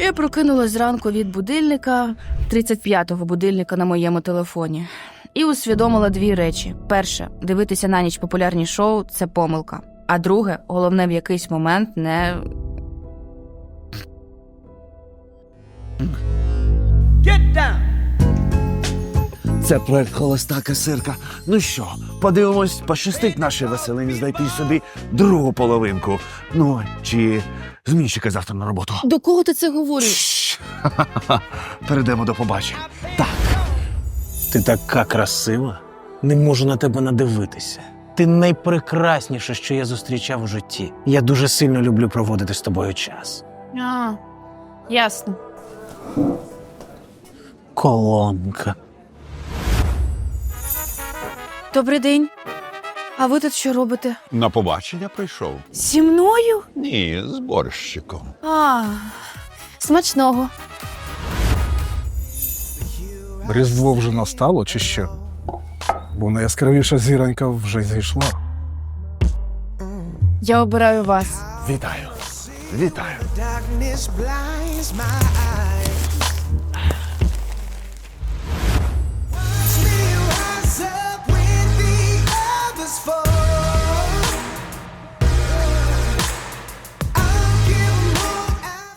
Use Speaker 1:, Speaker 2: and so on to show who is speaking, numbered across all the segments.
Speaker 1: Я прокинулась зранку від будильника, 35-го будильника на моєму телефоні, і усвідомила дві речі: перше, дивитися на ніч популярні шоу це помилка. А друге, головне в якийсь момент не
Speaker 2: Це проект Холоста касирка. Ну що, подивимось, пощастить нашій Василині знайти собі другу половинку. Ну, чи змійщика завтра на роботу.
Speaker 1: до кого ти це говориш?
Speaker 2: Шш. Ха-ха-ха. Перейдемо до побачення. Так,
Speaker 3: Ти така красива. Не можу на тебе надивитися. Ти найпрекрасніше, що я зустрічав у житті. Я дуже сильно люблю проводити з тобою час.
Speaker 1: А, ясно.
Speaker 3: Колонка.
Speaker 1: Добрий день. А ви тут що робите?
Speaker 4: На побачення прийшов?
Speaker 1: Зі мною?
Speaker 4: Ні, з борщиком.
Speaker 1: А, смачного.
Speaker 5: Різдво вже настало чи що? Бо найяскравіша зіронька вже зійшла.
Speaker 1: Я обираю вас.
Speaker 2: вітаю. Вітаю.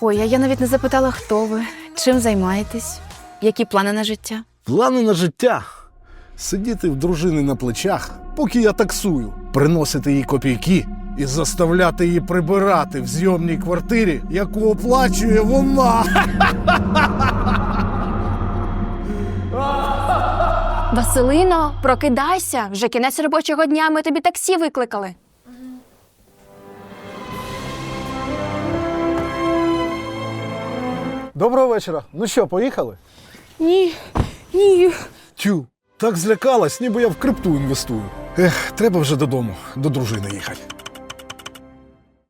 Speaker 1: Ой, а я навіть не запитала, хто ви, чим займаєтесь, які плани на життя.
Speaker 5: Плани на життя. Сидіти в дружини на плечах, поки я таксую, приносити їй копійки і заставляти її прибирати в зйомній квартирі, яку оплачує вона.
Speaker 6: Василино, прокидайся. Вже кінець робочого дня. Ми тобі таксі викликали.
Speaker 5: Доброго вечора. Ну що, поїхали?
Speaker 1: Ні, ні.
Speaker 5: Тю, так злякалась, ніби я в крипту інвестую. Ех, треба вже додому, до дружини їхати.